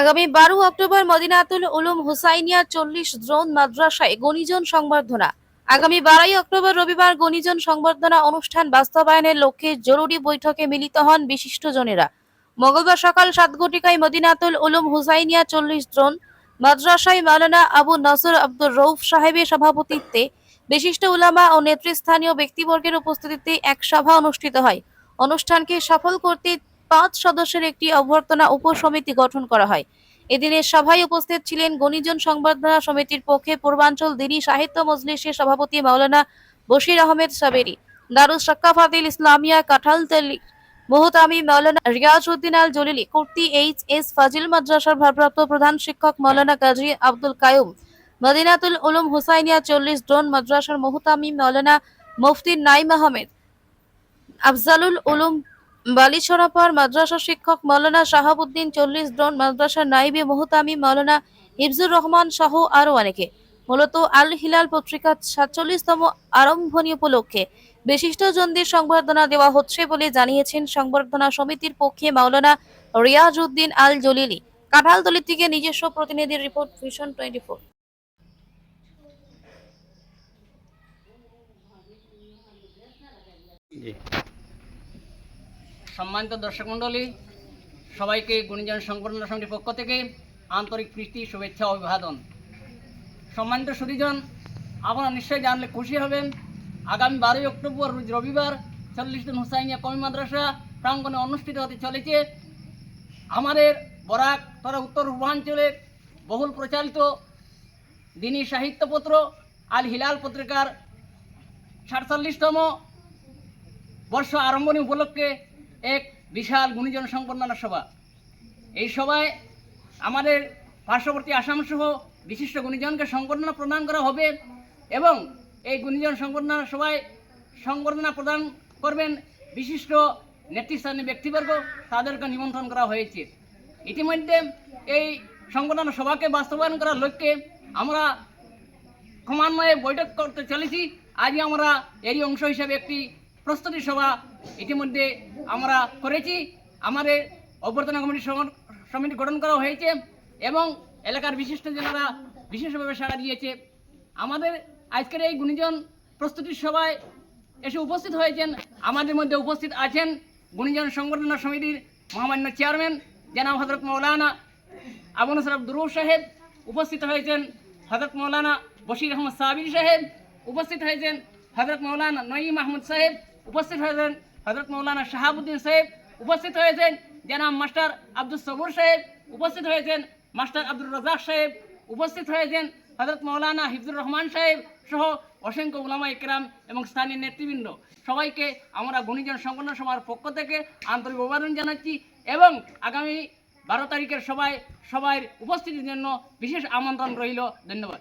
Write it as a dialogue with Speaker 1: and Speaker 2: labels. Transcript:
Speaker 1: আগামী বারো অক্টোবর মদিনাতুল উলুম হুসাইনিয়া চল্লিশ দ্রোন মাদ্রাসায় গণিজন সংবর্ধনা। আগামী বারোই অক্টোবর রবিবার গণিজন সংবর্ধনা অনুষ্ঠান বাস্তবায়নের লক্ষ্যে জরুরি বৈঠকে মিলিত হন বিশিষ্টজনেরা। মঙ্গলবার সকাল সাত ঘটিকায় মদিনাতুল উলুম হুসাইনিয়া চল্লিশ দ্রোন মাদ্রাসায় মাওলানা আবু নসর আব্দুর রৌফ সাহেবের সভাপতিত্বে বিশিষ্ট উলামা ও নেতৃস্থানীয় ব্যক্তিবর্গের উপস্থিতিতে এক সভা অনুষ্ঠিত হয়। অনুষ্ঠানকে সফল করতে পাঁচ সদস্যের একটি অভ্যর্থনা উপসমিতি গঠন করা হয়। এদিনের সভায় উপস্থিত ছিলেন গণিজন সংবর্ধনা সমিতির পক্ষে পূর্বাঞ্চল দিনী সাহিত্য মজলিসের সভাপতি মাওলানা বশির আহমেদ সাবেরি, দারুস সাক্কাফাতিল ইসলামিয়া কাঁঠালতলি মোহতামি মাওলানা রিয়াজউদ্দিন আল জলিলি কুর্তি এইচ এস ফাজিল মাদ্রাসার ভারপ্রাপ্ত প্রধান শিক্ষক মাওলানা কাজী আব্দুল কায়ুম, মদিনাতুল উলুম হুসাইনিয়া চল্লিশ ড্রোন মাদ্রাসার মোহতামি মাওলানা মুফতি নাইম আহমেদ, আফজালুল উলুম বালিছড়াপার মাদ্রাসা শিক্ষক মাওলানা শাহাবুদ্দিন চল্লিশ ড্রোন মাদ্রাসার নাইবে মোহতামি মাওলানা হিফজুর রহমান সহ আরও অনেকে। মূলত আল হিলাল পত্রিকার সাতচল্লিশতম আরম্ভনী উপলক্ষে বিশিষ্টজনদের সংবর্ধনা দেওয়া হচ্ছে বলে জানিয়েছেন সংবর্ধনা সমিতির পক্ষে মাওলানা রিয়াজ উদ্দিন আল জলিলি কাঁঠালতলি থেকে নিজস্ব প্রতিনিধির রিপোর্ট, ভিশন টোয়েন্টি ফোর।
Speaker 2: সম্মানিত দর্শক মণ্ডলী, সবাইকে গুণীজন সংবর্ধনা সমিতির পক্ষ থেকে আন্তরিক প্রীতি, শুভেচ্ছা, অভিবাদন। সম্মানিত সুদীজন আপনারা নিশ্চয়ই জানলে খুশি হবেন, আগামী বারোই অক্টোবর, রোজ রবিবার, চল্লিশ দিন হুসাইনিয়া কমি মাদ্রাসা প্রাঙ্গণে অনুষ্ঠিত হতে চলেছে। আমাদের বরাক তথা উত্তর পূর্বাঞ্চলের বহুল প্রচারিত দিনী সাহিত্যপত্র আল হিলাল পত্রিকার সাতচল্লিশতম বর্ষ আরম্ভণী উপলক্ষে এক বিশাল গুণীজন সংবর্ধনা সভা এই সভায় আমাদের পার্শ্ববর্তী আসাম সহ বিশিষ্ট গুণীজনকে সংবর্ধনা প্রদান করা হবে এবং এই গুণীজন সংবর্ধনা সভায় সংবর্ধনা প্রদান করবেন বিশিষ্ট নেতৃস্থানীয় ব্যক্তিবর্গ, তাদেরকে নিমন্ত্রণ করা হয়েছে। ইতিমধ্যে এই সংবর্ধনা সভাকে বাস্তবায়ন করার লক্ষ্যে আমরা ক্রমান্বয়ে বৈঠক করতে চলেছি। আজই আমরা এরই অংশ হিসাবে একটি প্রস্তুতি সভা ইতিমধ্যে আমরা করেছি। আমাদের অভ্যর্থনা কমিটি সমিতি গঠন করা হয়েছে এবং এলাকার বিশিষ্ট জনেরা বিশেষভাবে সাড়া দিয়েছে। আমাদের আজকের এই গুণীজন প্রস্তুতি সভায় এসে উপস্থিত হয়েছেন। আমাদের মধ্যে উপস্থিত আছেন গুণীজন সংগঠন সমিতির মহামান্য চেয়ারম্যান, জনাব হজরত মৌলানা আবু নসর আব্দুর সাহেব। উপস্থিত হয়েছেন হজরত মৌলানা বশির আহমদ সাবির সাহেব। উপস্থিত হয়েছেন হজরত মৌলানা নঈম আহমদ সাহেব। উপস্থিত হয়েছেন হজরত মৌলানা শাহাবুদ্দিন সাহেব, উপস্থিত হয়েছেন জনাব মাস্টার আব্দুল সবুর সাহেব, উপস্থিত হয়েছেন মাস্টার আব্দুর রাজাক সাহেব, উপস্থিত হয়েছেন হজরত মৌলানা হিফজুর রহমান সাহেব সহ অসংখ্য উলামা ইকরাম এবং স্থানীয় নেতৃবৃন্দ। সবাইকে আমরা গুণীজন সংগঠন সভার পক্ষ থেকে আন্তরিক অভিবাদন জানাচ্ছি এবং আগামী বারো তারিখের সবাই সবাই উপস্থিতির জন্য বিশেষ আমন্ত্রণ রইল। ধন্যবাদ।